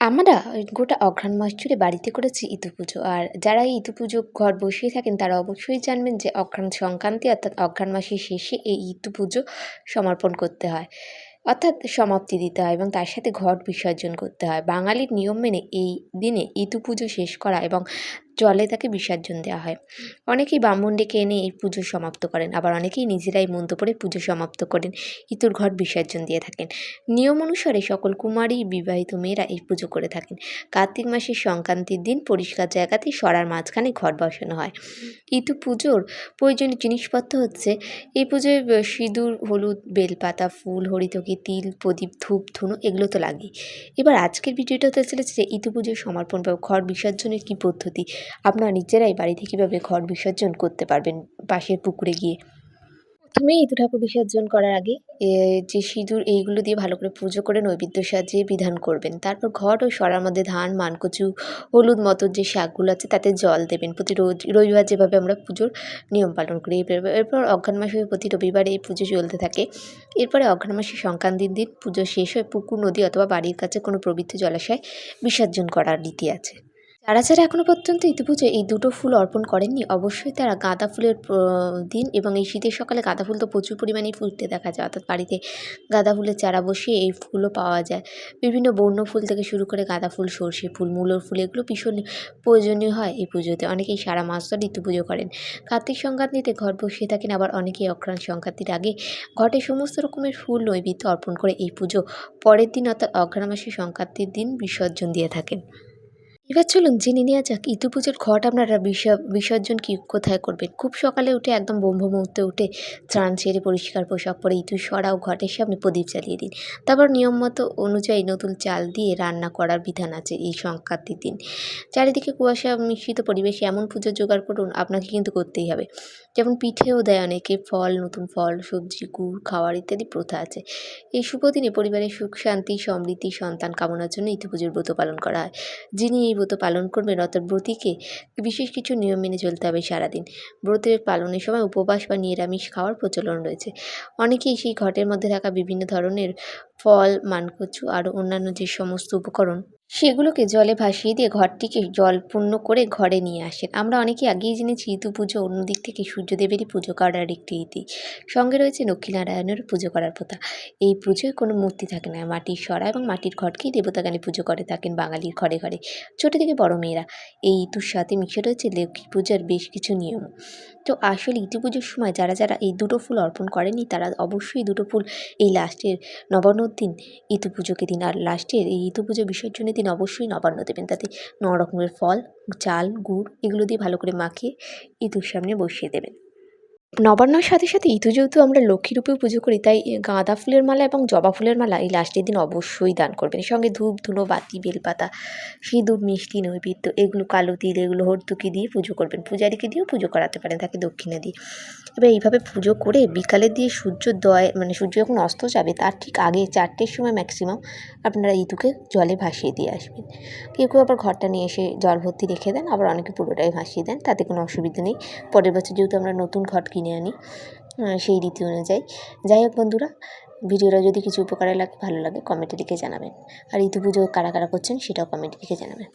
আমরা গোটা অঘ্রাণ মাস জুড়ে বাড়িতে করেছি ইতু পুজো। আর যারা এই ইতু পুজো ঘর বসিয়ে থাকেন, তারা অবশ্যই জানবেন যে অঘ্রাণ সংক্রান্তি অর্থাৎ অঘ্রাণ মাসের শেষে এই ইতু পুজো সমর্পণ করতে হয়। অর্থাৎ সমাপ্তি দিতে হয় এবং তার সাথে ঘট বিসর্জন করতে হয়। বাঙালির নিয়ম মেনে এই দিনে ইতু পুজো শেষ করা এবং জলে তাকে বিসর্জন দেওয়া হয়। অনেকেই ব্রাহ্মণ ডেকে এনে এই পুজো সমাপ্ত করেন, আবার অনেকেই নিজেরাই মন্ত্র পড়ে পুজো সমাপ্ত করেন ইতুর ঘট বিসর্জন দিয়ে থাকেন। নিয়ম অনুসারে সকল কুমারী, বিবাহিত মেয়েরা এই পুজো করে থাকেন। কার্তিক মাসের সংক্রান্তির দিন পরিষ্কার জায়গাতেই সরার মাঝখানে ঘট বসানো হয়। ইতু পুজোর প্রয়োজনীয় জিনিসপত্র হচ্ছে, এই পুজোয় সিঁদুর, হলুদ, বেলপাতা, ফুল, হরিতকি, তিল, প্রদীপ, ধূপ, ধুনো এগুলো তো লাগেই। এবার আজকের ভিডিওটা হতে চলেছে যে ইতু পুজোর সমর্পণ বা ঘর বিসর্জনের কী পদ্ধতি? আপনারা নিজেরাই বাড়িতে কীভাবে ঘর বিসর্জন করতে পারবেন পাশের পুকুরে গিয়ে? প্রথমে ইতু ঠাকুর বিসর্জন করার আগে যে সিঁদুর এইগুলো দিয়ে ভালো করে পুজো করে নৈবেদ্য সাজিয়ে বিধান করবেন। তারপর ঘট ও সরার মধ্যে ধান, মানকচু, হলুদ মতো যে শাকগুলো আছে তাতে জল দেবেন। প্রতি রোজ, রবিবার যেভাবে আমরা পুজোর নিয়ম পালন করি। এরপর- অঘ্রাণ মাসে প্রতি রবিবারে এই পুজো চলতে থাকে। এরপরে অঘ্রাণ মাসের সংক্রান্তির দিন পুজো শেষ হয়ে পুকুর, নদী অথবা বাড়ির কাছে কোনো পবিত্র জলাশয় বিসর্জন করার রীতি আছে। যারা যারা এখনও পর্যন্ত ইতু পুজোয় এই দুটো ফুল অর্পণ করেননি, অবশ্যই তারা গাঁদা ফুলের দিন এবং এই শীতের সকালে গাঁদা ফুল তো প্রচুর পরিমাণেই ফুলতে দেখা যায়। অর্থাৎ বাড়িতে গাঁদা ফুলের চারা বসিয়ে এই ফুলও পাওয়া যায়। বিভিন্ন বন্য ফুল থেকে শুরু করে গাঁদা ফুল, সর্ষে ফুল, মূলর ফুল এগুলো ভীষণ প্রয়োজনীয় হয় এই পুজোতে। অনেকেই সারা মাস ধরে ঋতু পুজো করেন। কার্তিক সংঘাত নিতে ঘর বসিয়ে থাকেন, আবার অনেকেই অঘ্রাণ সংক্রান্তির আগে ঘটে সমস্ত রকমের ফুল নৈবেদ্য অর্পণ করে এই পুজো পরের দিন, অর্থাৎ অঘ্রাণ মাসের সংক্রান্তির দিন বিসর্জন দিয়ে থাকেন। এবার চলুন জেনে নেওয়া যাক, ইতু পুজোর ঘট আপনারা বিস- বিসর্জন কি, কোথায় করবেন? খুব সকালে উঠে, একদম ব্রহ্ম মুহূর্তে উঠে স্নান সেরে পরিষ্কার পোশাক পরে ইতু সরা ও ঘটের সামনে প্রদীপ জ্বালিয়ে দিন। তারপর নিয়ম মতো অনুযায়ী নতুন চাল দিয়ে রান্না করার বিধান আছে এই সংক্রান্তির দিন। চারিদিকে কুয়াশা মিশ্রিত পরিবেশে এমন পুজোর জোগাড় করুন, আপনাকে কিন্তু করতেই হবে। যেমন পিঠেও দেয় অনেকে, ফল, নতুন ফল, সবজি, গুড়, খাওয়ার ইত্যাদি প্রথা আছে। এই শুভ দিনে পরিবারের সুখ, শান্তি, সমৃদ্ধি, সন্তান কামনার জন্য ইতু পুজোর ব্রত পালন করা হয়। যিনি এই ব্রত পালন করবে অর্থাৎ ব্রতীকে। বিশেষ কিছু নিয়ম মেনে চলতে হবে সারাদিন। ব্রতের পালনের সময় উপবাস বা নিরামিষ খাওয়ার প্রচলন রয়েছে। অনেকেই সেই ঘটের মধ্যে থাকা বিভিন্ন ধরনের ফল, মানকচু আরও অন্যান্য যে সমস্ত উপকরণ, সেগুলোকে জলে ভাসিয়ে দিয়ে ঘরটিকে জলপূর্ণ করে ঘরে নিয়ে আসেন। আমরা অনেকে আগেই জেনেছি ঋতু পুজো অন্যদিক থেকে সূর্যদেবেরই পুজো করার একটি রীতি সঙ্গে রয়েছে লক্ষ্মীনারায়ণেরও পুজো করার প্রথা। এই পুজোয় কোনো মূর্তি থাকে না। মাটির সরা এবং মাটির ঘটকেই দেবতাগানে পুজো করে থাকেন বাঙালির ঘরে ঘরে। ছোটো থেকে বড় মেয়েরা। এই ঋতুর সাথে মিশে রয়েছে লক্ষ্মী পূজার বেশ কিছু নিয়ম। তো আসলে ইতু পুজোর সময় যারা যারা এই দুটো ফুল অর্পণ করেনি তারা অবশ্যই দুটো ফুল এই লাস্টের নবান্নর দিন ইতু পুজোকে দিন আর লাস্টের এই ইতু পুজো বিসর্জনের দিন অবশ্যই নবান্ন দেবেন। তাতে ন রকমের ফল, চাল, গুড় এগুলো দিয়ে ভালো করে মাখিয়ে ইতুর সামনে বসিয়ে দেবেন। নবান্নর সাথে সাথে ইতু যেহেতু আমরা লক্ষ্মী রূপেও পুজো করি, তাই গাঁদা ফুলের মালা এবং জবা ফুলের মালা এই লাস্টের দিন অবশ্যই দান করবেন। সঙ্গে ধূপ ধুনো বাতি, বেলপাতা, সিঁদুর, মিষ্টি, নৈবেদ্য, এগুলো কালো তিল, এগুলো হর্তুকি দিয়ে পুজো করবেন। পূজারীকে দিয়েও পুজো করাতে পারেন, তাকে দক্ষিণা দিয়ে। এবার এইভাবে পুজো করে বিকালের দিয়ে সূর্যোদয় মানে সূর্য যখন অস্ত যাবে, তার ঠিক আগে চারটের সময় ম্যাক্সিমাম আপনারা ইতুকে জলে ভাসিয়ে দিয়ে আসবেন। কেউ কেউ আবার ঘরটা নিয়ে এসে জল ভর্তি রেখে দেন, আবার অনেকে পুরোটাই ভাসিয়ে দেন, তাতে কোনো অসুবিধা নেই। পরের বছর যেহেতু আমরা নতুন ঘট কিনে আনি সেই রীতি অনুযায়ী। যাই হোক বন্ধুরা, ভিডিওটা যদি কিছু উপকারে লাগে, ভালো লাগে কমেন্টে লিখে জানাবেন। আর ঋতু পুজো কারা কারা করছেন, সেটাও কমেন্টে লিখে জানাবেন।